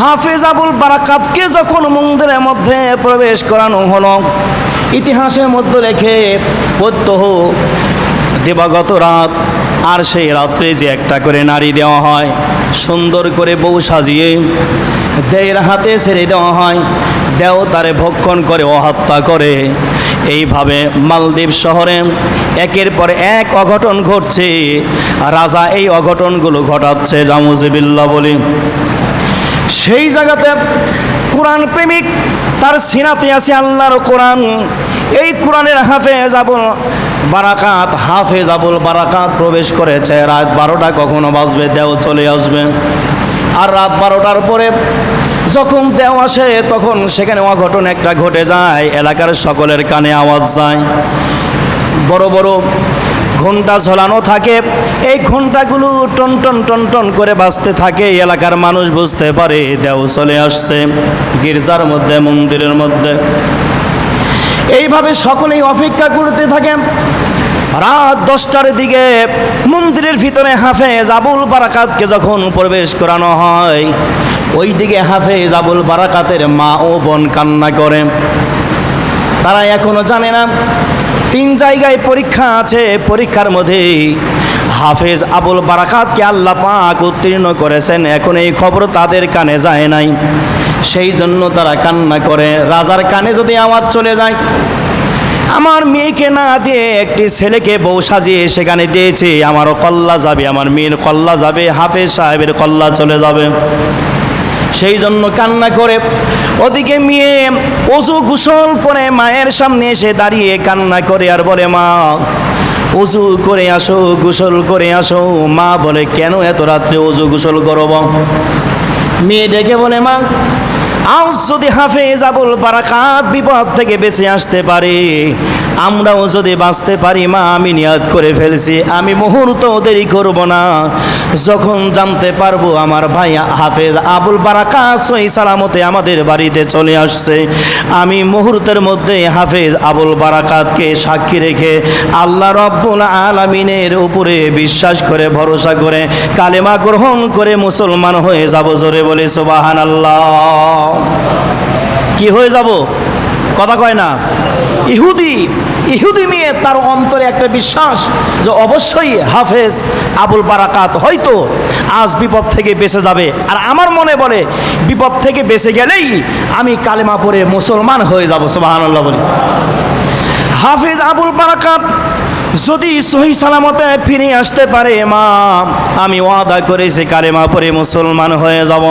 হাফেজ আবুল বারাকাতকে যখন মন্দিরের মধ্যে প্রবেশ করানো হলো, ইতিহাসের মধ্যে লেখে, প্রত্যহ দেবাগত রাত, আর সেই রাত্রে যে একটা করে নারী দেওয়া হয়, সুন্দর করে বউ সাজিয়ে দেয়ের হাতে ছেড়ে দেওয়া হয়, দেও তারে ভক্ষণ করে ও হত্যা করে। এইভাবে মালদ্বীপ শহরে একের পর এক অঘটন ঘটছে, রাজা এই অঘটনগুলো ঘটাচ্ছে রামুজিবিল্লা বলি। সেই জায়গাতে কোরআন প্রেমিক তার সিনাতে আছে আল্লাহর কোরআন। এই কোরআনের হাফেজ আবুল বারাকাত হাফেজ আবুল বারাকাত প্রবেশ করেছে। রাত বারোটা কখনো বাজবে, দেও চলে আসবে। আর রাত বারোটার পরে যখন দেও আসে, তখন সেখানে অঘটন একটা ঘটে যায়। এলাকার সকলের কানে আওয়াজ যায়। বড় বড় ঘণ্টা ঝোলানো থাকে। এই ঘন্টাগুলো টন টন টন টন করে বাঁচতে থাকে। এলাকার মানুষ বুঝতে পারে, দেও চলে আসছে গির্জার মধ্যে, মন্দিরের মধ্যে। এইভাবে সকলেই অপেক্ষা করতে থাকে। রাত দশটার দিকে মন্দিরের ভিতরে হাফেজ আবুল বারাকাতকে যখন প্রবেশ করানো হয় ওই দিকে হাফেজ আবুল বারাকাতের মা ও বোন কান্না করে। তারা এখনও জানে না তিন জায়গায় পরীক্ষা আছে, পরীক্ষার মধ্যে হাফেজ আবুল বারাকাতকে আল্লাহ পাক উত্তীর্ণ করেছেন। এখন এই খবর তাদের কানে যায় নাই। সেই জন্য তারা কান্না করে। রাজার কানে যদি আওয়াজ চলে যায়, আমার মেয়েকে না দিয়ে একটি ছেলেকে বউ সাজিয়ে সেখানে দিয়েছে। আমারও কল্লা যাবে, আমার মেয়ের কল্লা যাবে, হাফেজ সাহেবের কল্লা চলে যাবে। সেই জন্য কান্না করে। ওদিকে মেয়ে অজু গোসল করে মায়ের সামনে এসে দাঁড়িয়ে কান্না করে আর বলে, মা, অজু করে আসো, গোসল করে আসো। মা বলে, কেন এত রাত্রে অজু গোসল করব মেয়ে ডেকে বলে, মা, আজ যদি হাফেজ আবুল বারাকাত বিপদ থেকে বেঁচে আসতে পারে আমরাও যদি বাঁচতে পারি, মা, আমি নিয়াদ করে ফেলছি। আমি মুহূর্ত দেরি করব না। যখন জানতে পারব আমার ভাই হাফেজ আবুল বারাকাত সই সালামতে আমাদের বাড়িতে চলে আসছে, আমি মুহূর্তের মধ্যে হাফেজ আবুল বারাকাতকে সাক্ষী রেখে আল্লাহ রব্বুল আলমিনের উপরে বিশ্বাস করে, ভরসা করে, কালেমা গ্রহণ করে মুসলমান হয়ে যাব জোরে বলে সুবাহান আল্লাহ কি হয়ে যাব? কথা কয় না। ইহুদি ইহুদি নিয়ে তার অন্তরে একটা বিশ্বাস যে অবশ্যই হাফেজ আবুল বারাকাত হয়তো আজ বিপদ থেকে বেঁচে যাবে। আর আমার মনে বলে, বিপদ থেকে বেঁচে গেলেই আমি কালেমা পড়ে মুসলমান হয়ে যাব সুবাহান আল্লাহ বলি। হাফেজ আবুল বারাকাত যদি সহি সালামতে ফিরে আসতে পারে, মা, আমি ওয়াদা করেছি কালেমা পরে মুসলমান হয়ে যাব।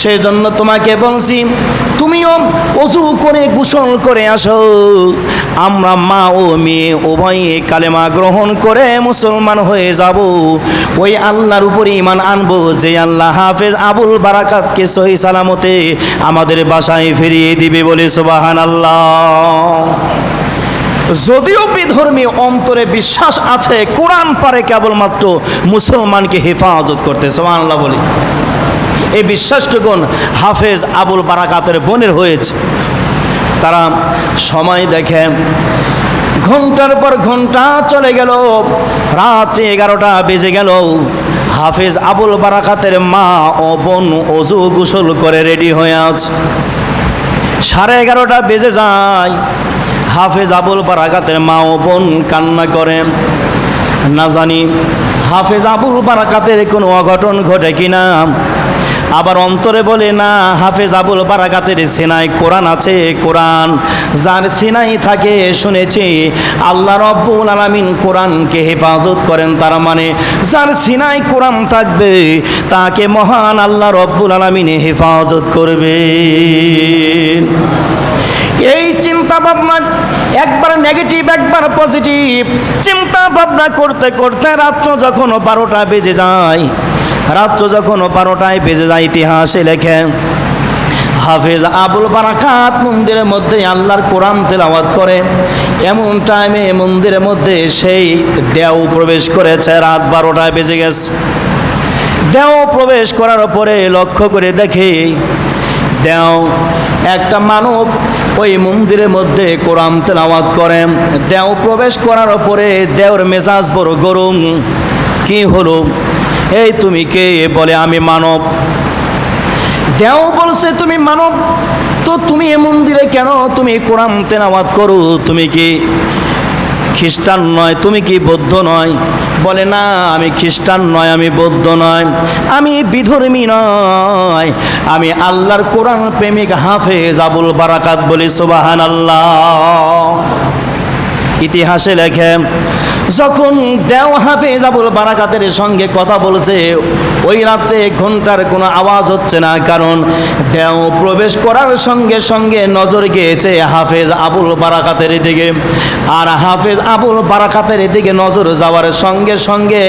সেই জন্য তোমাকে বলছি তুমিও অজু করে গোসল করে আসো। আমরা মা ও মেয়ে উভয়ে কালেমা গ্রহণ করে মুসলমান হয়ে যাব। ওই আল্লাহর উপরে ইমান আনব, যে আল্লাহ হাফেজ আবুল বারাকাতকে সহি সালামতে আমাদের বাসায় ফিরিয়ে দিবে বলে সুবাহান আল্লাহ যদিও বিধর্মী অন্তরে বিশ্বাস আছে, কোরআন পারে কেবলমাত্র মুসলমানকে হেফাজত করতে সোমান্লাহ বলি। এই বিশ্বাসটুকুন হাফেজ আবুল বারাকাতের বোনের হয়েছে। তারা সময় দেখে ঘণ্টার পর ঘণ্টা চলে গেল, রাত্রি এগারোটা বেজে গেল। হাফেজ আবুল বারাকাতের মা ও বোন অজু গোসল করে রেডি হয়ে আছে। সাড়ে এগারোটা বেজে যায়। হাফেজ আবুল বারাকাতের মা ও বোন কান্না করে। না জানি হাফেজ আবুল বারাকাতের কোনো অঘটন ঘটে কিনা। আবার অন্তরে বলে, না, হাফেজ আবুল বারাকাতের সেনায় কোরআন আছে, কোরআন। যার সেনাই থাকে, শুনেছি, আল্লাহ রব্বুল আলামিন কোরআনকে হেফাজত করেন। তার মানে যার সিনাই কোরআন থাকবে, তাকে মহান আল্লাহ রব্বুল আলামিনে হেফাজত করবে। এই চিন্তা ভাবনা একবার নেগেটিভ একবার পজিটিভ চিন্তা ভাবনা করতে করতে রাত্র যখন বারোটা বেজে যায় রাত্র যখন বারোটায় বেজে যায় ইতিহাসে লেখে, হাফেজ আবুল বারাকাত মন্দিরের মধ্যে আল্লাহর কোরআন তেলাওয়াত করে। এমন টাইমে মন্দিরের মধ্যে সেই দেও প্রবেশ করেছে, রাত বারোটায় বেজে গেছে। দেও প্রবেশ করার পরে লক্ষ্য করে দেখে, দেও একটা মানব ওই মন্দিরের মধ্যে কোরআন তেলাওয়াত করে। দেও প্রবেশ করার পরে দেওর মেজাজ বড় গরম। কি হলো? এই তুমি কে? বলে, আমি মানব। দেও বলছে, তুমি মানব? তো তুমি এ মন্দিরে কেন? তুমি কোরআন তেলাওয়াত করো, তুমি কি খ্রিস্টান নয়? তুমি কি বৌদ্ধ নয়? বলে, না, আমি খ্রিস্টান নয়, আমি বৌদ্ধ নয়। আমি বিধর্মী নয়। আমি আল্লাহর কোরআন প্রেমিক হাফেজ আবুল বারাকাত বলি সুবাহান আল্লাহ ইতিহাসে লেখে যখন দেও হাফেজ আবুল বারাকাতের সঙ্গে কথা বলছে, ওই রাত্রে ঘণ্টার কোনো আওয়াজ হচ্ছে না, কারণ দেও প্রবেশ করার সঙ্গে সঙ্গে নজর গিয়েছে হাফেজ আবুল বারাকাতের দিকে। আর হাফেজ আবুল বারাকাতের দিকে নজর যাওয়ার সঙ্গে সঙ্গে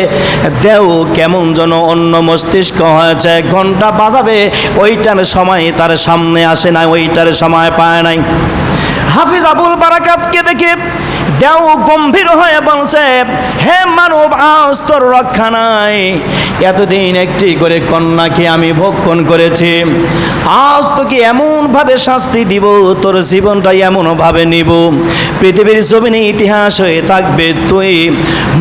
দেও কেমন যেন অন্য মস্তিষ্ক হয়েছে। ঘণ্টা বাজাবে, ওইটার সময় তার সামনে আসে না ওইটার সময় পায় নাই। হাফিজ আবুল বারাকাতকে দেখে দেও গম্ভীর হয়ে বলছে, হে মানব, আজ তোর রক্ষা নাই। এতদিন একটি করে কন্যাকে আমি ভক্ষণ করেছি। আজ তোকে এমনভাবে শাস্তি দিব, তোর জীবনটা এমনভাবে নিব। পৃথিবীর জমিনে ইতিহাস হয়ে থাকবে, তুই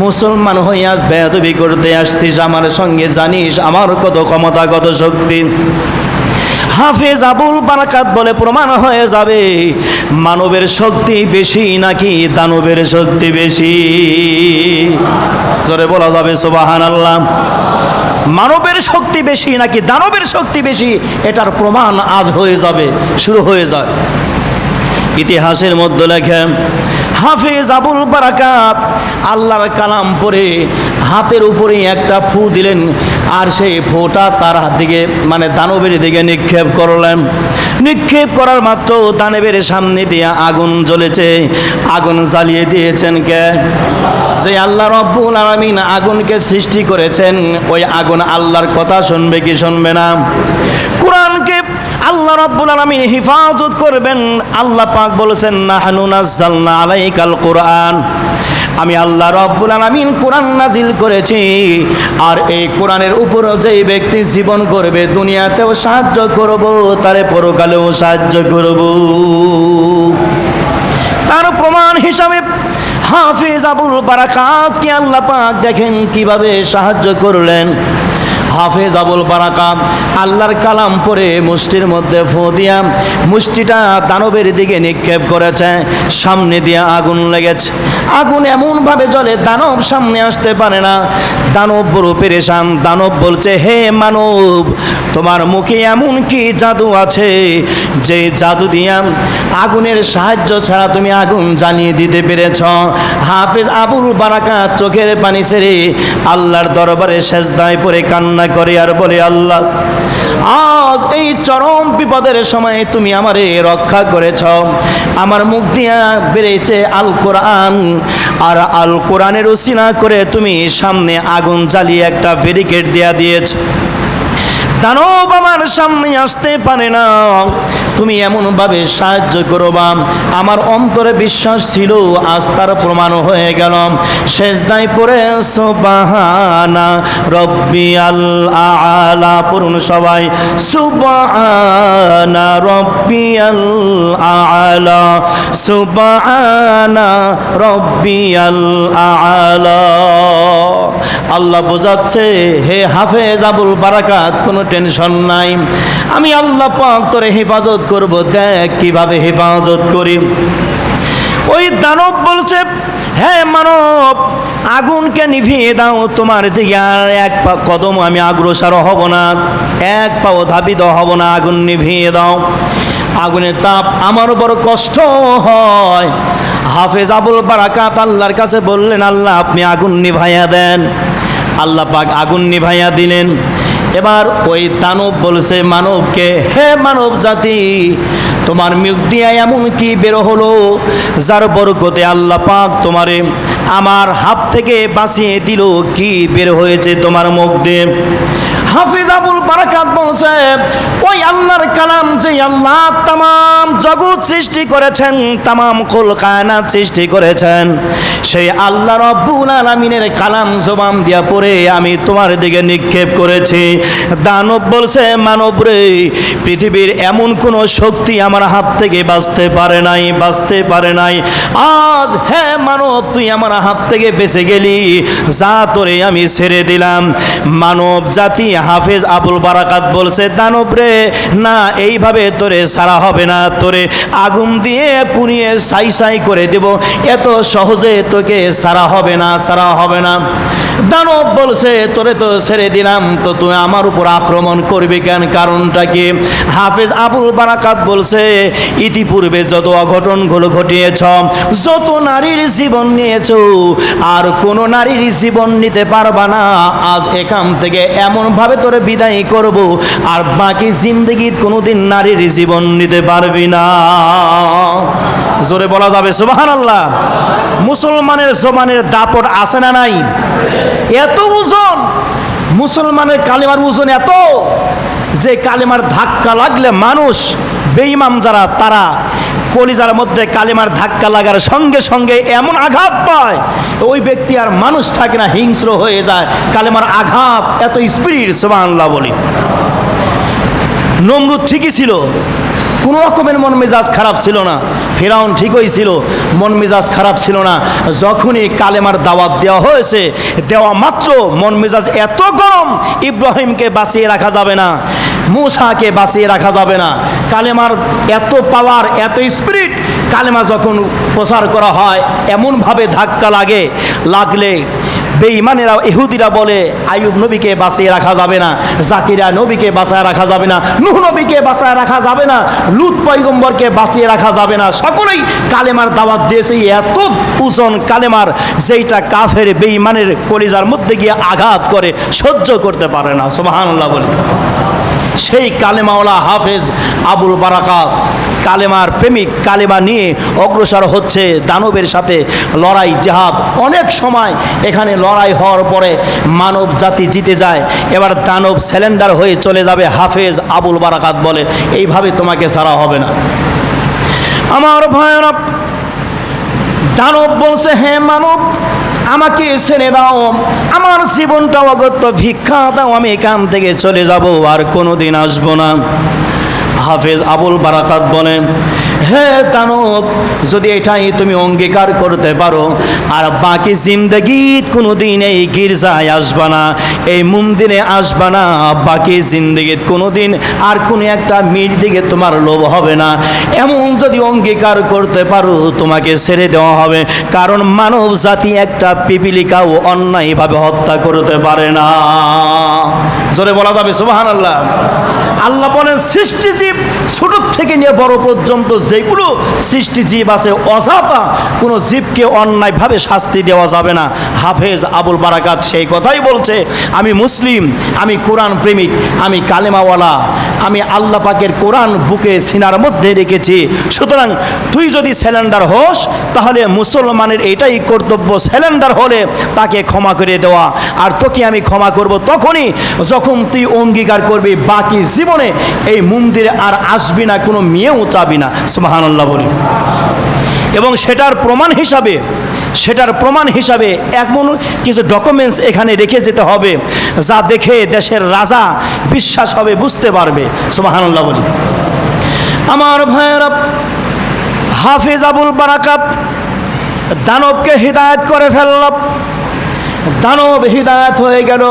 মুসলমান হয়ে আজ বেদবি করতে আসছিস। আমার সঙ্গে জানিস, আমার কত ক্ষমতা কত শক্তি। হাফেজ আবুল বারাকাত বলে প্রমাণ হয়ে যাবে, মানবের শক্তি বেশি নাকি দানবের শক্তি বেশি? জোরে বলা যাবে সুবাহান আল্লাহ মানবের শক্তি বেশি নাকি দানবের শক্তি বেশি? এটার প্রমাণ আজ হয়ে যাবে, শুরু হয়ে যায়। ইতিহাসের মধ্যে লেখে হাফেজ আবুল বারাকাত আল্লাহর কালাম পরে হাতের উপরে একটা ফু দিলেন, আর সেই ফোটা তার হাত দিকে মানে দানবের দিকে নিক্ষেপ করলেন। নিক্ষেপ করার মাত্র দানবের সামনে দিয়ে আগুন জ্বলেছে। আগুন জ্বালিয়ে দিয়েছেন কে? যে আল্লাহ রব্বুল আলামিন আগুনকে সৃষ্টি করেছেন, ওই আগুন আল্লাহর কথা শুনবে কি শুনবে না? আল্লাহ রাব্বুল আলামিন হিফাজত করবেন। আল্লাহ পাক বলেছেন, নাহনু নাযালনা আলাইকাল কোরআন। আমি আল্লাহ রব্বুল আলামিন কোরআন নাজিল করেছি। আর এই কোরআনের উপর যেই ব্যক্তি জীবন করবে, দুনিয়াতেও সাহায্য করব, তারে পরকালেও সাহায্য করব। তার প্রমাণ হিসাবে হাফিজ আবুল বারাকাতকে আল্লাহ পাক দেখেন কীভাবে সাহায্য করলেন? হাফেজ আবুল বারাকাত আল্লাহর কালাম পরে মুষ্টির মধ্যে ফো দিয়া মুষ্টিটা দানবের দিকে নিক্ষেপ করেছে, সামনে দিয়ে আগুন লেগেছে। আগুন এমনভাবে জ্বলে দানব সামনে আসতে পারে না। দানব বড় পেরেশান, দানব বলছে, হে মানব, তোমার মুখে এমন কি জাদু আছে যে জাদু দিয়া আগুনের সাহায্য ছাড়া তুমি আগুন জ্বালিয়ে দিতে পেরেছ? হাফেজ আবুল বারাকাত চোখের পানি সেরে আল্লাহর দরবারে সেজদায় পরে কান্না করে আর বলে, আল্লাহ, আজ এই চরম বিপদের সময় তুমি আমারে রক্ষা করেছ। আমার মুখ দিয়া বেড়েছে আল কোরআন আর আল কোরআনের উসিনা করে তুমি সামনে আগুন জ্বালিয়ে একটা ব্যারিকেড দেয়া দিয়েছ। দানব আমার সামনে আসতে পারে না। তুমি এমনভাবে সাহায্য করবা। আমার অন্তরে বিশ্বাস ছিল, আজ তার প্রমাণ হয়ে গেল। শেষদায় পড়ে সুবাহানা রব্বি আল আলা পড়ুন সবাই। সুবাহানা রব্বি আল আলা সুবাহানা রব্বি আল আলা। আল্লাহ বোঝাচ্ছে, হে হাফেজ আবুল বারাকাত, কোনো টেনশন নাই। আমি আল্লাহ পাক তোরে হেফাজত করব, দেখ কীভাবে হেফাজত করি। ওই দানব বলছে হ্যাঁ মানব, আগুনকে নিভিয়ে দাও, তোমার দিকে আর এক পা কদম আমি অগ্রসর হব না। এক পাও ধাবিত হব না, আগুন নিভিয়ে দাও। আগুনের তাপ আমার বড় কষ্ট হয়। হাফেজ আবুল বারাকাত আল্লাহর কাছে বললেন, আল্লাহ, আপনি আগুন নিভাইয়া দেন। আল্লাহ পাক আগুন নিভাইয়া দিলেন। এবার ওই দানব বলছে, মানবকে, হে মানব জাতি, তোমার মুখ দিয়া এমন কি বের হলো যার বরকতে আল্লাহ পাক তোমারে আমার হাত থেকে বাঁচিয়ে দিল? কি বের হয়েছে তোমার মুখ দিয়ে? হাফিজ আবুল বারাকাত বলছে, ওই আল্লাহর কালাম যে আল্লাহ তাম, জগৎ সৃষ্টি করেছেন, তাম কায়নাত সৃষ্টি করেছেন সেই আল্লাহ রব্বুল আলামিনের কালাম জবান দিয়া পড়ে আমি তোমার দিকে নিক্ষেপ করেছি। দানব বলছে, মানব রে, পৃথিবীর এমন কোনো শক্তি আমার হাত থেকে বাঁচতে পারে নাই, বাঁচতে পারে নাই। আজ হ্যাঁ মানব, তুই আমার হাত থেকে বেঁচে গেলি, যা তোরে আমি ছেড়ে দিলাম। মানব জাতি হাফেজ আবুল বারাকাত বলছে, দানব রে, না, এইভাবে তোরে সারা হবে না। তোরে আগুন দিয়ে পুড়িয়ে সাই সাই করে দেব। এত সহজে তোকে সারা হবে না, সারা হবে না। দানব বলছে, তোরে তো ছেড়ে দিলাম, তো তুই আমার উপর আক্রমণ করবি কেন? কারণটা কি? হাফেজ আবুল বারাকাত বলছে, ইতিপূর্বে যত অঘটনগুলো ঘটিয়েছ, যত নারীর জীবন নিয়েছ, আর কোনো নারীর জীবন নিতে পারবা না। আজ এখান থেকে এমনভাবে তোরে বিদায় করব, আর বাকি জিন্দগিত কোনোদিন নারীর জীবন নিতে পারবি না। জোরে বলা যাবে সুবাহান আল্লাহ মুসলমানের জমানের দাপট আছে না নাই? এত ওজন, মুসলমানের কালিমার ওজন এত যে কালিমার ধাক্কা লাগলে মানুষ বেইমাম যারা, তারা কলিজার মধ্যে কালিমার ধাক্কা লাগার সঙ্গে সঙ্গে এমন আঘাত পায়, ওই ব্যক্তি আর মানুষ থাকে না, হিংস্র হয়ে যায়। কালেমার আঘাত এত স্পিরিট সুবহানাল্লাহ বলি। নমরুদ ঠিকই ছিল, কোনো রকমের মন মেজাজ খারাপ ছিল না। ফেরাউন ঠিকই ছিল, মন মেজাজ খারাপ ছিল না। যখনই কালেমার দাওয়াত দেওয়া হয়েছে, দেওয়া মাত্র মন মেজাজ এত গরম, ইব্রাহিমকে বাঁচিয়ে রাখা যাবে না, মুসাকে বাঁচিয়ে রাখা যাবে না। কালেমার এত পাওয়ার এত স্পিরিট কালেমা যখন প্রচার করা হয়, এমনভাবে ধাক্কা লাগে, লাগলে বেঈমানেরা ইহুদিরা বলে আয়ুব নবীকে বাঁচিয়ে রাখা যাবে না জাকিরা নবীকে বাঁচায় রাখা যাবে না, নুহ নবীকে বাঁচায় রাখা যাবে না, লুত পৈগম্বরকে বাঁচিয়ে রাখা যাবে না। সকলেই কালেমার দাওয়াত দিয়েছে, এত উজন কালেমার যেইটা কাফের বেঈমানের কলিজার মধ্যে গিয়ে আঘাত করে, সহ্য করতে পারে না। সুবহানাল্লাহ বলে। সেই কালেমাওয়ালা হাফেজ আবুল বারাকাত কালেমার প্রেমিক, কালেমা নিয়ে অগ্রসর হচ্ছে দানবের সাথে লড়াই, জেহাদ। অনেক সময় এখানে লড়াই হওয়ার পরে মানব জাতি জিতে যায়, এবার দানব স্যালেন্ডার হয়ে চলে যাবে, হাফেজ আবুল বারাকাত বলে। এইভাবে তোমাকে ছাড়া হবে না। আমার ভয়ানক দানব বলছে হ্যাঁ মানব আমাকে ছেড়ে দাও। আমার জীবনটা অগত্য ভিক্ষা দাও, আমি এখান থেকে চলে যাব আর কোনোদিন আসব না। হাফেজ আবুল বারাকাত বলেন হে দানব, যদি এটাই তুমি অঙ্গীকার করতে পারো, আর বাকি জিন্দগিত কোনোদিন এই গির্জায় আসবা না, এই মন্দিরে আসবা না, বাকি জিন্দগিত কোনোদিন আর কোনো একটা মিট দিকে তোমার লোভ হবে না। এমন যদি অঙ্গীকার করতে পারো, তোমাকে ছেড়ে দেওয়া হবে, কারণ মানব জাতি একটা পিপিলিকাও অন্যায়ভাবে হত্যা করতে পারে না। জোরে বলা যাবে সুবাহান আল্লাহ আল্লাহ বলেন, সৃষ্টিজীব ছোট থেকে নিয়ে বড় পর্যন্ত যেগুলো সৃষ্টিজীব আছে অজাতা কোনো জীবকে অন্যায়ভাবে শাস্তি দেওয়া যাবে না। হাফেজ আবুল বারাকাত সেই কথাই বলছে, আমি মুসলিম, আমি কোরআন প্রেমিক, আমি কালেমাওয়ালা, আমি আল্লাহ পাকের কোরআন বুকে সিনার মধ্যে রেখেছি। সুতরাং তুই যদি স্যালেন্ডার হোস, তাহলে মুসলমানের এটাই কর্তব্য স্যালেন্ডার হলে তাকে ক্ষমা করে দেওয়া। আর তোকে আমি ক্ষমা করব তখনই যখন তুই অঙ্গীকার করবি, বাকি জীবনে এই মন্দিরে আর আসবি না, কোনো মেয়েও চাবি না। সুবাহান্লাহ বলি। এবং সেটার প্রমাণ হিসাবে, সেটার প্রমাণ হিসাবে এমন কিছু ডকুমেন্টস এখানে রেখে যেতে হবে, যা দেখে দেশের রাজা বিশ্বাস হবে, বুঝতে পারবে। সুবাহান্লাহ বলি। আমার ভাইয়েরা, হাফিজ আবুল বারাকাত দানবকে হৃদায়ত করে ফেলল। দানব হিদায়ত হয়ে গেল।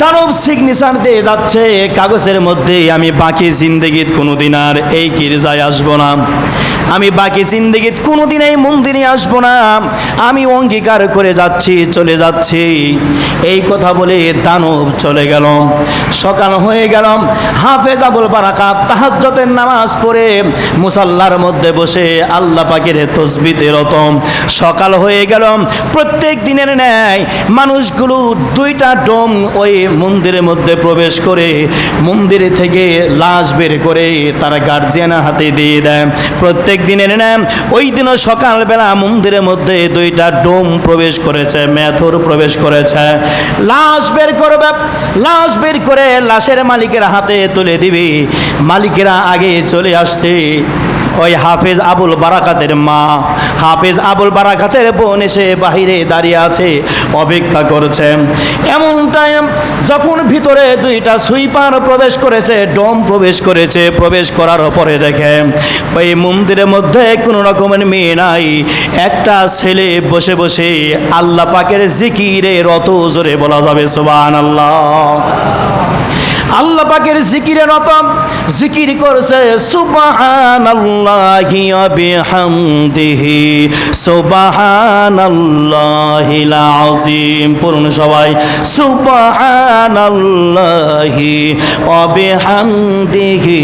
দানব সিগনেচার দিয়ে যাচ্ছে, কাগজের মধ্যে আমি বাকি জিন্দগিত কোনোদিন আর এই গির্জায় আসব না। আমি বাকি জিন্দগিত কোনোদিন এই মন্দিরে আসব না। আমি অঙ্গীকার করে যাচ্ছি, চলে যাচ্ছি। এই কথা বলে দানব চলে গেল। সকাল হয়ে গেল। হাফেজ আবুল বারাকাত তাহাজ্জতের নামাজ পড়ে মুসাল্লার মধ্যে বসে আল্লাহ পাকের তসবিতে রতম সকাল হয়ে গেল। প্রত্যেক দিনের ন্যায় মানুষগুলো দুইটা ডোম ওই মন্দিরের মধ্যে প্রবেশ করে মন্দিরে থেকে লাশ বের করে তারা গার্জিয়ানের হাতে দিয়ে দেয়। প্রত্যেক দিনের ন্যায় ওই দিনও সকালবেলা মন্দিরের মধ্যে দুইটা ডোম প্রবেশ করেছে, মেথর প্রবেশ করেছে। লাশ বের করবে লাশ বের করে লাশের মালিকের হাতে তুলে দিবি। মালিকেরা আগে চলে আসছে। ওই হাফেজ আবুল বারাকাতের মা। হাফেজ আবুল বারাকাতের বোন এসে বাহিরে দাঁড়িয়ে আছে, অপেক্ষা করছে। এমন টাইম যখন ভিতরে দুইটা সুইপার প্রবেশ করেছে, ডম প্রবেশ করেছে, প্রবেশ করার পরে দেখে ওই মন্দিরের মধ্যে কোনো রকমের মেয়ে নাই। একটা ছেলে বসে বসে আল্লাহ পাকের জিকিরে রত জোরে বলা যাবে সুবান আল্লাহ আল্লাহ পাকের জিকিরে রতম জিকির করছে, সুবহানাল্লাহি ওয়া বিহামদিহি। সুবহানাল্লাহিল আযীম পড়ুন সবাই, সুবহানাল্লাহি ওয়া বিহামদিহি।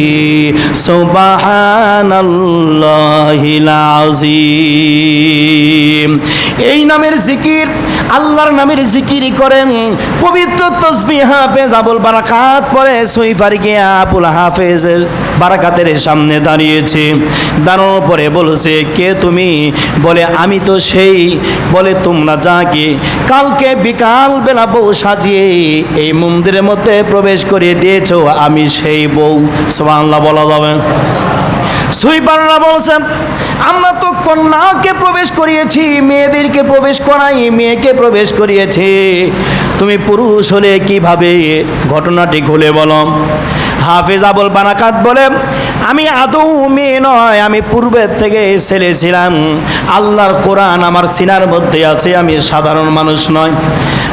সুবহানাল্লাহিল আযীম এই নামের জিকির আল্লাহর নামের জিকির করেন। পবিত্র তসবিহ হাফেজ আবুল বারাকাত পরে সুইফার গিয়া আবুল হাফেজের বারাকাতের সামনে দাঁড়িয়েছে। দাঁড়ানোর পরে বলেছে, কে তুমি? বলে, আমি তো সেই। বলে, তোমরা যাকে কালকে বিকাল বেলা বউ সাজিয়ে এই মন্দিরের মধ্যে প্রবেশ করিয়ে দিয়েছ, আমি সেই বউ। সোমাল্লাহ বলা যাবে। সুইপাররা বলছেন আমরা তো কন্যাকে প্রবেশ করিয়েছি, মেয়েদেরকে প্রবেশ করাই, মেয়েকে প্রবেশ করিয়েছে। তুমি পুরুষ হলে কীভাবে ঘটনাটি খুলে বলো? হাফেজ আবুল বানাকাত বলে, আমি আদৌ মেয়ে নয়, আমি পূর্বের থেকে ছেলে ছিলাম। আল্লাহর কোরআন আমার সিনার মধ্যে আছে, আমি সাধারণ মানুষ নয়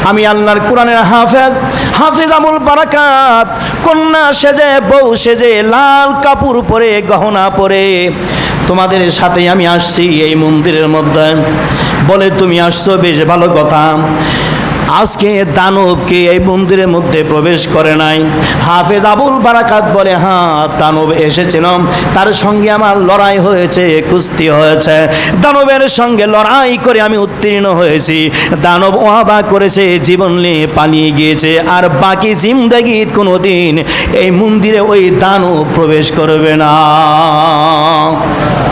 আমি আল্লাহর কোরআনের হাফেজ, হাফিজ আবুল বারাকাত। কন্যা সেজে, বউ সেজে, লাল কাপড় পরে, গহনা পরে। তোমাদের সাথে আমি আসছি এই মন্দিরের মধ্যে। বলে তুমি আসছো বেশ ভালো কথা। আজকে দানবকে এই মন্দিরের মধ্যে প্রবেশ করে নাই। হাফেজ আবুল বারাকাত বলে হ্যাঁ দানব এসেছিল। তার সঙ্গে আমার লড়াই হয়েছে, কুস্তি হয়েছে। দানবের সঙ্গে লড়াই করে আমি উত্তীর্ণ হয়েছি। দানব ওয়াদা করেছে, জীবন নিয়ে পালিয়ে গিয়েছে। আর বাকি জিন্দগি কোনো দিন এই মন্দিরে ওই দানব প্রবেশ করবে না।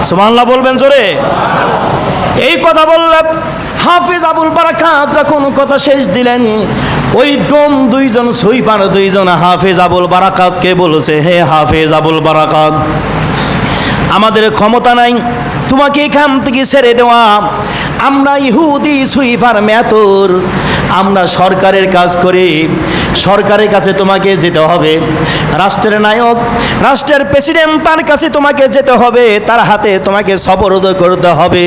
সুমাল্লাহ বলবেন জোরে। এই কথা বললে হাফিজ আবুল বারাকাত যখন কথা শেষ দিলেন, ওই ডোম দুইজন সুইপার দুইজন হাফিজ আবুল বারাকাতকে বলেছে, হে হাফিজ আবুল বারাকাত, আমাদের ক্ষমতা নাই, তোমাকে এখান থেকে ছেড়ে দেওয়া, আমরা ইহুদি সুইফার মেতর আমরা সরকারের কাজ করি সরকারের কাছে তোমাকে যেতে হবে, রাষ্ট্রের নায়ক, রাষ্ট্রের প্রেসিডেন্ট তার কাছে তোমাকে যেতে হবে, তার হাতে তোমাকে সবরোধ করতে হবে।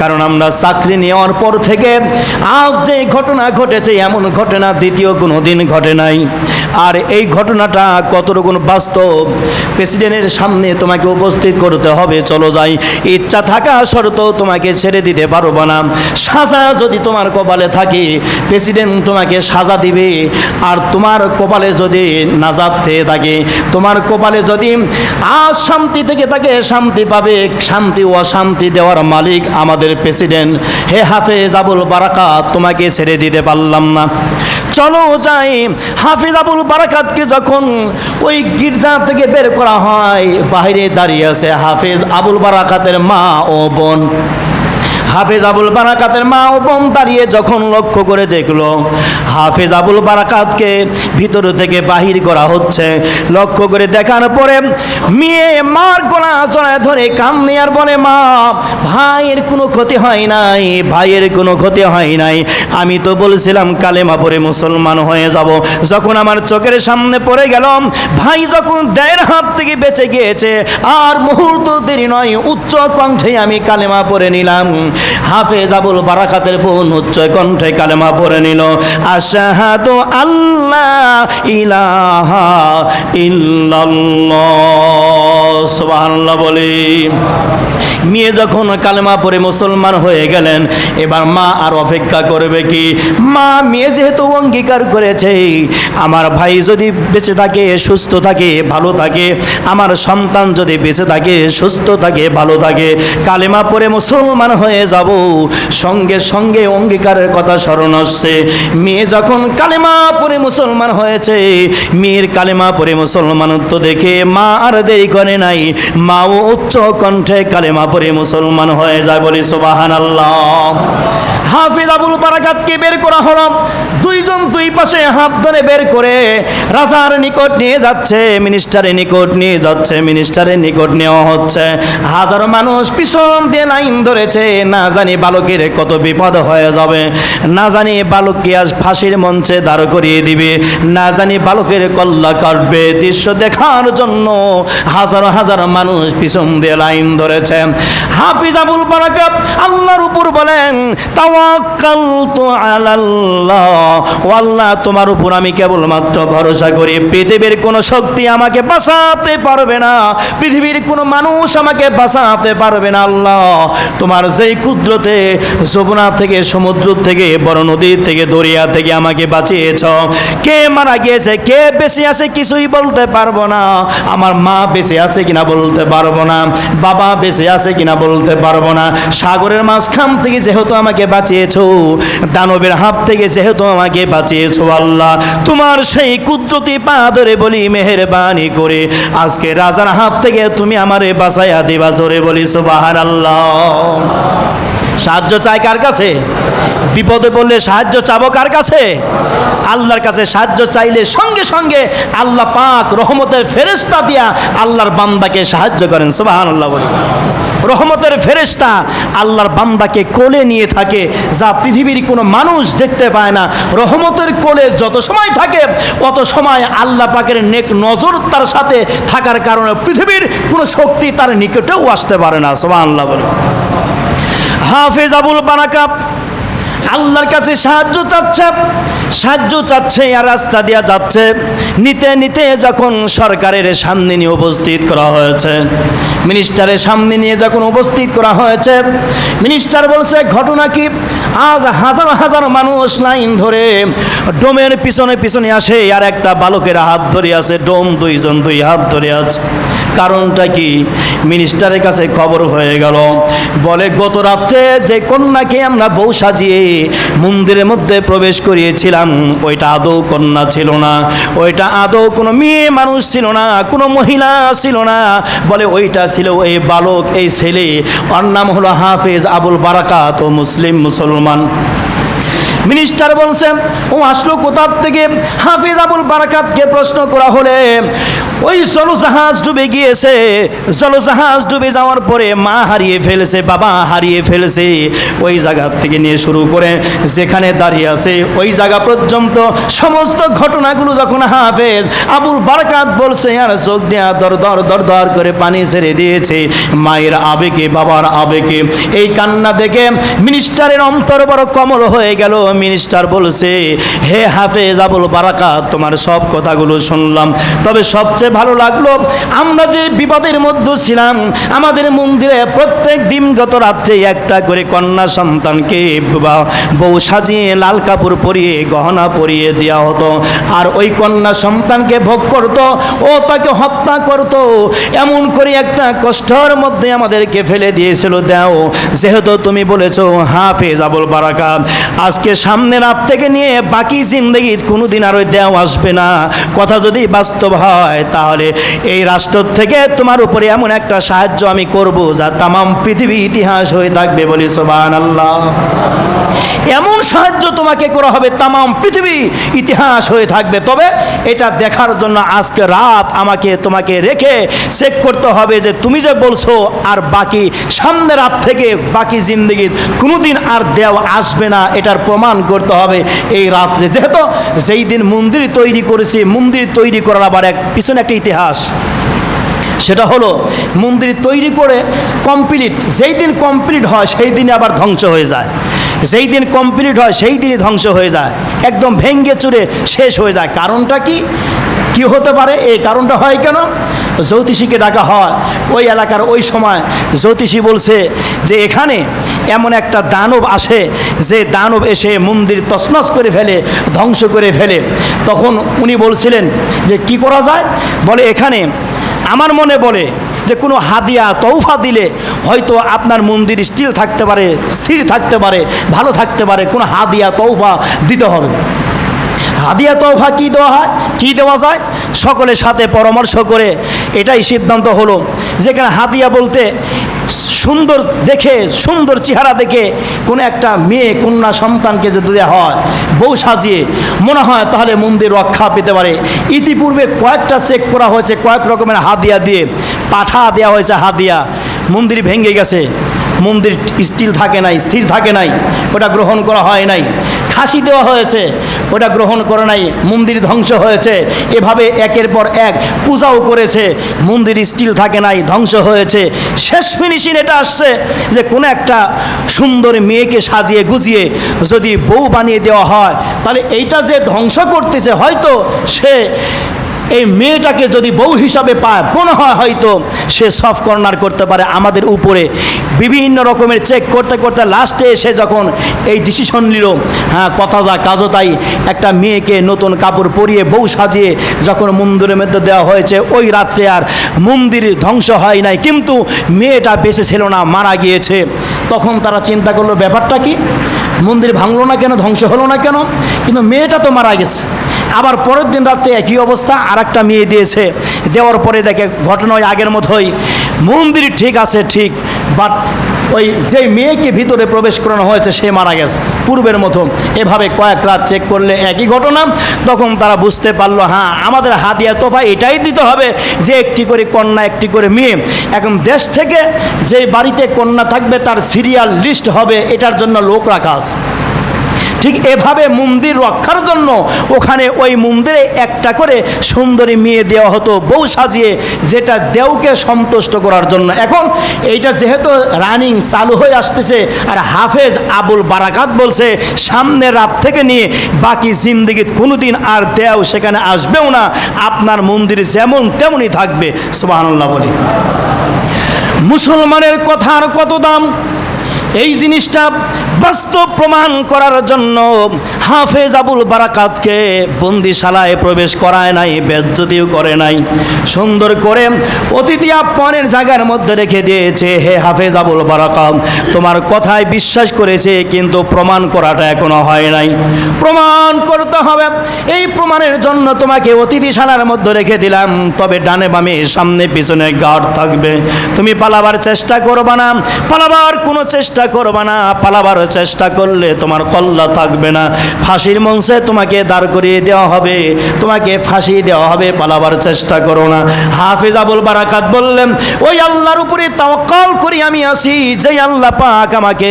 কারণ আমরা চাকরি নেওয়ার পর থেকে আজ যে ঘটনা ঘটেছে, এমন ঘটনা দ্বিতীয় কোনো দিন ঘটে নাই। আর এই ঘটনাটা কতটুকু বাস্তব? প্রেসিডেন্টের সামনে তোমাকে উপস্থিত করতে হবে। চলো যাই। ইচ্ছা থাকা সত্ত্বেও তোমাকে ছেড়ে দিতে পারব না। সাজা যদি তোমার কপালে থাকে, প্রেসিডেন্ট তোমাকে সাজা দিবে। আর তোমার কপালে যদি নাজাদ থেকে থাকে, তোমার কপালে যদি আজ শান্তি থেকে থাকে, শান্তি পাবে। শান্তি ও অশান্তি দেওয়ার মালিক আমাদের প্রেসিডেন্ট। হে হাফেজ আবুল বারাকাত, তোমাকে ছেড়ে দিতে পারলাম না। চলো যাই। হাফিজ আবুল বারাকাতকে যখন ওই গির্জা থেকে বের করা হয় বাইরে দাঁড়িয়ে আছে হাফেজ আবুল বারাকাতের মা ও বোন। হাফেজ আবুল বারাকাতের মা ও বোন দাঁড়িয়ে যখন লক্ষ্য করে দেখল, হাফেজ আবুল বারাকাতকে ভিতর থেকে বাহির করা হচ্ছে। লক্ষ্য করে দেখার পরে মেয়ে মার গলা চড়ায় ধরে কান্নে আর বলে, মা, ভাইয়ের কোনো ক্ষতি হয় নাই, ভাইয়ের কোনো ক্ষতি হয় নাই। আমি তো বলছিলাম, কালেমা পরে মুসলমান হয়ে যাব। যখন আমার চোখের সামনে পড়ে গেলাম ভাই যখন দেয়ের হাত থেকে বেঁচে গিয়েছে, আর মুহূর্ত দেরি নয়, উচ্চ কণ্ঠে আমি কালেমা পড়ে নিলাম। হাফেজ আবুল বারাকাতের বোন উচ্চ কণ্ঠে কালেমা পড়ে নিল, আশাহাদু আল্লাহ ইলাহা ইল্লাল্লাহ। সুবহানাল্লাহ বলি। মেয়ে যখন কালেমা পড়ে মুসলমান হয়ে গেলেন, এবার মা আর অপেক্ষা করবে কি? মা, মেয়ে যেহেতু অঙ্গীকার করেছে, আমার ভাই যদি বেঁচে থাকে, সুস্থ থাকে, ভালো থাকে, আমার সন্তান যদি বেঁচে থাকে, সুস্থ থাকে, ভালো থাকে, কালেমা পড়ে মুসলমান হয়ে যাব, সঙ্গে সঙ্গে অঙ্গীকারের কথা স্মরণ আসছে। মেয়ে যখন কালেমা পরে মুসলমান হয়েছে, মেয়ের কালেমা পরে মুসলমানত্ব দেখে মা আর দেরি করে নাই। মাও উচ্চ কণ্ঠে কালেমা পরে মুসলমান হয়ে যায় বলে সোবাহান আল্লাহ হাফিজ আবুল বারাকাতকে বের করা হলো। দুই পাশে হাত ধরে বের করে রাজার নিকট নিয়ে যাচ্ছে, মিনিস্টারের নিকট নিয়ে যাচ্ছে, মিনিস্টারের নিকট নেওয়া হচ্ছে। হাজারো মানুষ পিছন দিয়ে লাইন ধরেছে, না জানি বালকের কত বিপদ হয়ে যাবে। না জানি বালককে আজ ফাঁসির মঞ্চে দাঁড় করিয়ে দিবে। না জানি বালকের কল্লা কাটবে। দৃশ্য দেখার জন্য হাজার হাজার মানুষ পিছন দিয়ে লাইন ধরেছে। হাফিজ আবুল বারাকাত আল্লাহর উপর বলেন তাওয়াক্কাল তো আলাল্লাহ ও আল্লাহ তোমার উপর আমি কেবলমাত্র ভরসা করি। পৃথিবীর কোনো শক্তি আমাকে বাঁচাতে পারবে না। পৃথিবীর কোনো মানুষ আমাকে বাঁচাতে পারবে না, আল্লাহ। তোমার যেই কুদরতে, যমুনা থেকে, সমুদ্র থেকে, বড় নদীর থেকে, দরিয়া থেকে আমাকে বাঁচিয়েছ। কে মারা গিয়েছে, কে বেঁচে আছে কিছুই বলতে পারব না। আমার মা বেঁচে আছে কিনা বলতে পারব না। বাবা বেঁচে আছে কিনা বলতে পারব না। সাগরের মাঝখান থেকে যেহেতু আমাকে বাঁচিয়েছ, দানবের হাত থেকে যেহেতু আমাকে বাঁচিয়েছো আল্লাহ। তোমার সেই কুদরতি পা ধরে বলি মেহেরবানি করে আজকে রাজার হাত থেকে তুমি আমারে বাঁচাইয়া দিবা, জোরে বলি সুবাহার আল্লাহ সাহায্য চায় কার কাছে? বিপদে বললে সাহায্য চাবো কার কাছে? আল্লাহর কাছে সাহায্য চাইলে সঙ্গে সঙ্গে আল্লাহ পাক রহমতের ফেরেস্তা দিয়া আল্লাহর বান্দাকে সাহায্য করেন সুবাহান আল্লাহ বলি। রহমতের ফেরেস্তা আল্লাহর বান্দাকে কোলে নিয়ে থাকে, যা পৃথিবীর কোনো মানুষ দেখতে পায় না। রহমতের কোলে যত সময় থাকে, অত সময় আল্লাহ পাকের নেক নজর তার সাথে থাকার কারণে পৃথিবীর কোনো শক্তি তার নিকটেও আসতে পারে না সোমা আল্লাহ বলে। হাফেজ আবুল বারাকাত, আল্লাহর কাছে সাহায্য চাচ্ছে সাহায্য চাচ্ছে, আর রাস্তা দিয়া যাচ্ছে। নিতে নিতে যখন সরকারের সামনে নিয়ে উপস্থিত করা হয়েছে, মিনিস্টারের সামনে নিয়ে যখন উপস্থিত করা হয়েছে, মিনিস্টার বলছে, ঘটনা কি? আজ হাজার হাজার মানুষ লাইন ধরে ডোমের পিছনে পিছনে আসে, আর একটা বালকের হাত ধরে আছে, ডোম দুইজন দুই হাত ধরে আছে। কারণটা কি? মিনিস্টারের কাছে খবর হয়ে গেল। বলে, গত রাত্রে যে কন্যাকে আমরা বউ সাজিয়ে মন্দিরের মধ্যে প্রবেশ করিয়েছিলাম, ওইটা আদৌ কন্যা ছিল না। ওইটা আদৌ কোনো মেয়ে মানুষ ছিল না, কোনো মহিলা ছিল না। বলে, ওইটা ছিল এই বালক, এই ছেলে। ওর নাম হলো হাফেজ আবুল বারাকাত ও মুসলিম মুসলমান। মিনিস্টার বলছেন, ও আসলো কোথার থেকে? হাফিজ আবুল বারাকাতকে প্রশ্ন করা হলে, ওই জলজাহাজ ডুবে গিয়েছে। জলজাহাজ ডুবে যাওয়ার পরে মা হারিয়ে ফেলেছে, বাবা হারিয়ে ফেলেছে। ওই জায়গা থেকে নিয়ে শুরু করে যেখানে দাঁড়িয়ে আছে, ওই জায়গা পর্যন্ত সমস্ত ঘটনাগুলো যখন হাফেজ আবুল বারাকাত বলছে আর চোখ দেয়া দর দর দর দর করে পানি ছেড়ে দিয়েছে, মায়ের আবেগে, বাবার আবেগে। এই কান্না দেখে মিনিস্টারের অন্তর বড় কমল হয়ে গেল। মিনিস্টার বলছে, হে হাফেজ আবুল বারাকাত, তোমার সব কথাগুলো শুনলাম। তবে সবচেয়ে ভালো লাগল, আমরা যে বিপদের মধ্যে ছিলাম, আমাদের মন্দিরে প্রত্যেক দিন গত রাত্রে একটা করে কন্যা সন্তানকে বউ সাজিয়ে লাল কাপড় পরিয়ে, গহনা পরিয়ে দেওয়া হতো। আর ওই কন্যা সন্তানকে ভোগ করত, ও তাকে হত্যা করত। এমন করে একটা কষ্টের মধ্যে আমাদেরকে ফেলে দিয়েছিল, দেও, যেহেতু তুমি বলেছ হাফেজ আবুল বারাকাত, আজকে সামনে রাত থেকে নিয়ে বাকি জিন্দগি কোনোদিন আর ওই দেও আসবে না। কথা যদি বাস্তব হয়, তাহলে এই রাষ্ট্র থেকে তোমার উপরে এমন একটা সাহায্য আমি করব যা তামাম পৃথিবী ইতিহাস হয়ে থাকবে বলি সোবান আল্লাহ এমন সাহায্য তোমাকে করা হবে, তামাম পৃথিবী ইতিহাস হয়ে থাকবে। তবে এটা দেখার জন্য আজকে রাত আমাকে, তোমাকে রেখে চেক করতে হবে যে তুমি যে বলছো, আর বাকি সামনে রাত থেকে বাকি জিন্দগি কোনোদিন আর দেওয়া আসবে না, এটার প্রমাণ করতে হবে এই রাত্রে। যেহেতু যেই দিন মন্দির তৈরি করেছি, মন্দির তৈরি করার আবার এক পিছনে একটা ইতিহাস। সেটা হলো, মন্দির তৈরি করে কমপ্লিট যেই দিন কমপ্লিট হয়, সেই দিনে আবার ধ্বংস হয়ে যায়। যেই দিন কমপ্লিট হয়, সেই দিনই ধ্বংস হয়ে যায়। একদম ভেঙ্গে চুরে শেষ হয়ে যায়। কারণটা কি? কি হতে পারে? এই কারণটা হয় কেন? জ্যোতিষীকে ডাকা হয়। ওই এলাকার ওই সময় জ্যোতিষী বলছে যে এখানে এমন একটা দানব আসে যে দানব এসে মন্দির তছনছ করে ফেলে, ধ্বংস করে ফেলে। তখন উনি বলছিলেন যে কি করা যায়? বলে, এখানে আমার মনে বলে যে কোনো হাদিয়া তৌফা দিলে হয়তো আপনার মন্দির স্টিল থাকতে পারে, স্থির থাকতে পারে, ভালো থাকতে পারে। কোনো হাদিয়া তৌফা দিতে হবে। হাদিয়া তৌফা কি দেওয়া হয়? কি দেওয়া যায়? সকলের সাথে পরামর্শ করে এটাই সিদ্ধান্ত হলো। যেখানে হাদিয়া বলতে, সুন্দর দেখে, সুন্দর চেহারা দেখে কোনো একটা মেয়ে, কন্যা সন্তানকে যদি দেওয়া হয়, বউ সাজিয়ে, মনে হয় তাহলে মন্দির রক্ষা পেতে পারে। ইতিপূর্বে কয়েকটা চেক করা হয়েছে, কয়েক রকমের হাতিয়া দিয়ে, পাঠা দেওয়া হয়েছে হাদিয়া মন্দির ভেঙে গেছে। মন্দির স্টিল থাকে নাই, স্থির থাকে নাই। ওটা গ্রহণ করা হয় নাই। খাসি দেওয়া হয়েছে। ওটা গ্রহণ করে নাই, মন্দির ধ্বংস হয়েছে। এভাবে একের পর এক পূজাও করেছে, মন্দির স্টিল থাকে নাই, ধ্বংস হয়েছে। শেষ ফিনিশিং এটা আসছে যে কোনো একটা সুন্দর মেয়েকে সাজিয়ে গুজিয়ে যদি বউ বানিয়ে দেওয়া হয়, তাহলে এইটা যে ধ্বংস করতেছে, হয়তো সে এই মেয়েটাকে যদি বউ হিসাবে পায়, মনে হয় হয়তো সে সফট কর্নার করতে পারে আমাদের উপরে। বিভিন্ন রকমের চেক করতে করতে লাস্টে এসে যখন এই ডিসিশন নিল হ্যাঁ কথা যা, কাজও তাই। একটা মেয়েকে নতুন কাপড় পরিয়ে বউ সাজিয়ে যখন মন্দিরের মধ্যে দেওয়া হয়েছে, ওই রাত্রে আর মন্দির ধ্বংস হয় নাই। কিন্তু মেয়েটা বেঁচে ছিল না, মারা গিয়েছে। তখন তারা চিন্তা করল, ব্যাপারটা কি? মন্দির ভাঙলো না কেন, ধ্বংস হলো না কেন? কিন্তু মেয়েটা তো মারা গেছে। আবার পরের দিন রাত্রে একই অবস্থা আর একটা মেয়ে দিয়েছে। দেওয়ার পরে দেখে ঘটনা আগের মতোই। মন্দির ঠিক আছে, ঠিক বাট ওই যে মেয়েকে ভিতরে প্রবেশ করানো হয়েছে, সে মারা গেছে, পূর্বের মতো। এভাবে কয়েক রাত চেক করলে একই ঘটনা, তখন তারা বুঝতে পারল হ্যাঁ আমাদের হাদিয়া তোফা এটাই দিতে হবে যে একটি করে কন্যা, একটি করে মেয়ে। এখন দেশ থেকে যে বাড়িতে কন্যা থাকবে, তার সিরিয়াল লিস্ট হবে, এটার জন্য লোক রাখা আছে। ঠিক এভাবে মন্দির রক্ষার জন্য ওখানে ওই মন্দিরে একটা করে সুন্দরী মেয়ে দেওয়া হতো, বউ সাজিয়ে, যেটা দেওকে সন্তুষ্ট করার জন্য। এখন এইটা যেহেতু রানিং চালু হয়ে আসতেছে, আর হাফেজ আবুল বারাকাত বলছে সামনে রাত থেকে নিয়ে বাকি জিন্দগি কোনোদিন আর দেও সেখানে আসবেও না, আপনার মন্দির যেমন তেমনই থাকবে, সুবহানাল্লাহ বলি। মুসলমানের কথার কত দাম? এই জিনিসটা বাস্তব প্রমাণ করার জন্য হাফেজ আবুল বারাকাতকে বন্দিশালায় প্রবেশ করায় নাই, বেজ্জতিও করে নাই। সুন্দর করে অতিথি আপনের জায়গার মধ্যে রেখে দিয়েছে, হে হাফেজ আবুল বারাকাত, তোমার কথায় বিশ্বাস করেছে, কিন্তু প্রমাণ করাটা এখনও হয় নাই। প্রমাণ করতে হবে। এই প্রমাণের জন্য তোমাকে অতিথিশালার মধ্যে রেখে দিলাম, তবে ডানে বামে সামনে পিছনে গার্ড থাকবে। তুমি পালাবার চেষ্টা করবা না, পালাবার কোনো চেষ্টা করবা না, পালাবার চেষ্টা করলে তোমার কল্লা থাকবে না। ফাঁসির মঞ্চে তোমাকে দাঁড় করিয়ে দেওয়া হবে, তোমাকে ফাঁসি দেওয়া হবে, পালাবার চেষ্টা করো না। হাফিজ আবুল বারাকাত বললেন, ওই আল্লাহর উপরে তাওয়াক্কাল করি আমি আসি যে আল্লাহ পাক আমাকে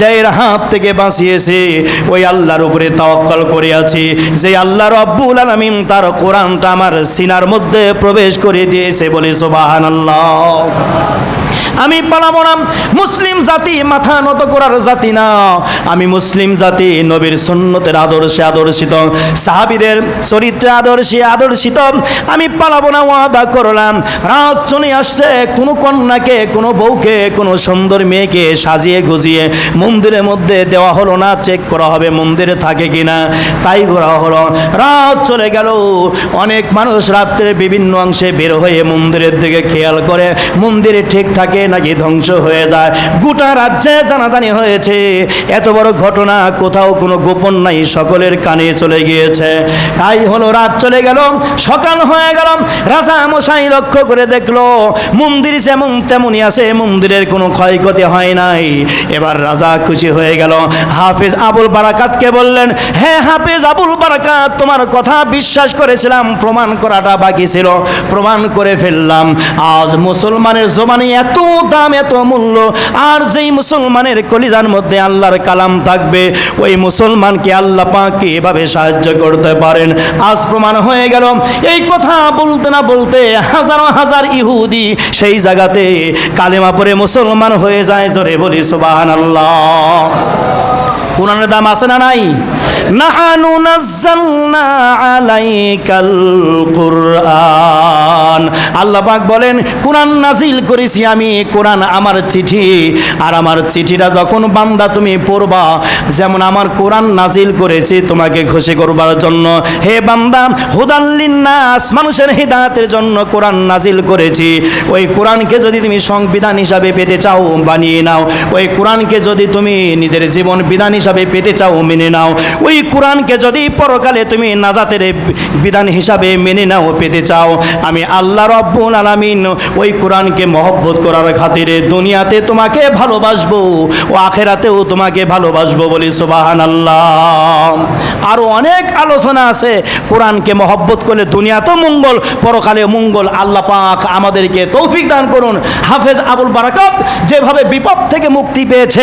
দেয়ের হাত থেকে বাঁচিয়েছে, ওই আল্লাহর উপরে তাওয়াক্কাল করে আছি। যে আল্লাহ রব্বুল আলামিন তার কোরআনটা আমার সিনার মধ্যে প্রবেশ করে দিয়েছে বলে সুবহানাল্লাহ। আমি পালাবো না, মুসলিম জাতি মাথা নত করার জাতি না। আমি মুসলিম জাতি, নবীর সুন্নতের আদর্শে আদর্শিত, সাহাবিদের চরিত্রে আদর্শে আদর্শিত। আমি পালাবো না, ওয়াদা করলাম। রাত চলে আসছে, কোনো কন্যাকে, কোনো বউকে, কোনো সুন্দর মেয়েকে সাজিয়ে গুজিয়ে মন্দিরের মধ্যে দেওয়া হলো না, চেক করা হবে মন্দিরে থাকে কিনা, তাই করা হলো। রাত চলে গেল, অনেক মানুষ রাত্রে বিভিন্ন অংশে বের হয়ে মন্দিরের দিকে খেয়াল করে, মন্দিরে ঠিক থাকে নাকি ধ্বংস হয়ে যায়। গোটা রাজ্যে জানাজানি হয়েছে। এত বড় ঘটনা কোথাও কোনো গোপন নাই, সকলের কানে চলে গিয়েছে। তাই হলো রাত চলে গেল, সকাল হয়ে গেল, রাজা মশাই লক্ষ্য করে দেখল, মন্দির যেমন তেমনই আছে, মন্দিরের কোনো ক্ষয়ক্ষতি হয় নাই। এবার রাজা খুশি হয়ে গেল, হাফিজ আবুল বারাকাতকে বললেন হ্যাঁ হাফিজ আবুল বারাকাত, তোমার কথা বিশ্বাস করেছিলাম, প্রমাণ করাটা বাকি ছিল, প্রমাণ করে ফেললাম। আজ মুসলমানের জমানে এত দাম, এত মূল্য আর যেই মুসলমানের কলিজার মধ্যে আল্লাহর কালাম থাকবে, ওই মুসলমানকে আল্লাহ পাকে এভাবে সাহায্য করতে পারেন। আজ প্রমাণ হয়ে গেল, এই কথা বলতে না বলতে হাজারো হাজার ইহুদি সেই জায়গাতে কালেমা পরে মুসলমান হয়ে যায়, জোরে বলি সুবাহান আল্লাহ কোরআনের দাম আছে না নাই? নাহানু নাজ্জালনা আলাইকাল কুরআন। আল্লাহ পাক বলেন, কোরআন নাজিল করেছি আমি, কোরআন আমার চিঠি। আর আমার চিঠিটা যখন বান্দা তুমি পড়বা, যেমন আমার কোরআন নাজিল করেছি তোমাকে খুশি করবার জন্য। হে বান্দা নাস মানুষের হিদায়াতের জন্য কোরআন নাজিল করেছি। ওই কোরআনকে যদি তুমি সংবিধান হিসাবে পেতে চাও, বানিয়ে নাও। ওই কোরআনকে যদি তুমি নিজের জীবন বিধান হিসাবে পেতে চাও, মেনে নাও। ওই কোরআনকে যদি পরকালে তুমি নাজাতের বিধান হিসাবে মেনে নাও, পেতে চাও। আমি আল্লাহ রব্বুল আলামিন ওই কোরআনকে মহব্বত করার খাতিরে দুনিয়াতে তোমাকে ভালোবাসবো, ও আখেরাতেও তোমাকে ভালোবাসবো বলি সুবাহান আল্লাহ আরও অনেক আলোচনা আছে কোরআনকে মহব্বত করলে দুনিয়াতে মঙ্গল, পরকালে মঙ্গল। আল্লাহ পাক আমাদেরকে তৌফিক দান করুন। হাফেজ আবুল বারাকাত যেভাবে বিপদ থেকে মুক্তি পেয়েছে।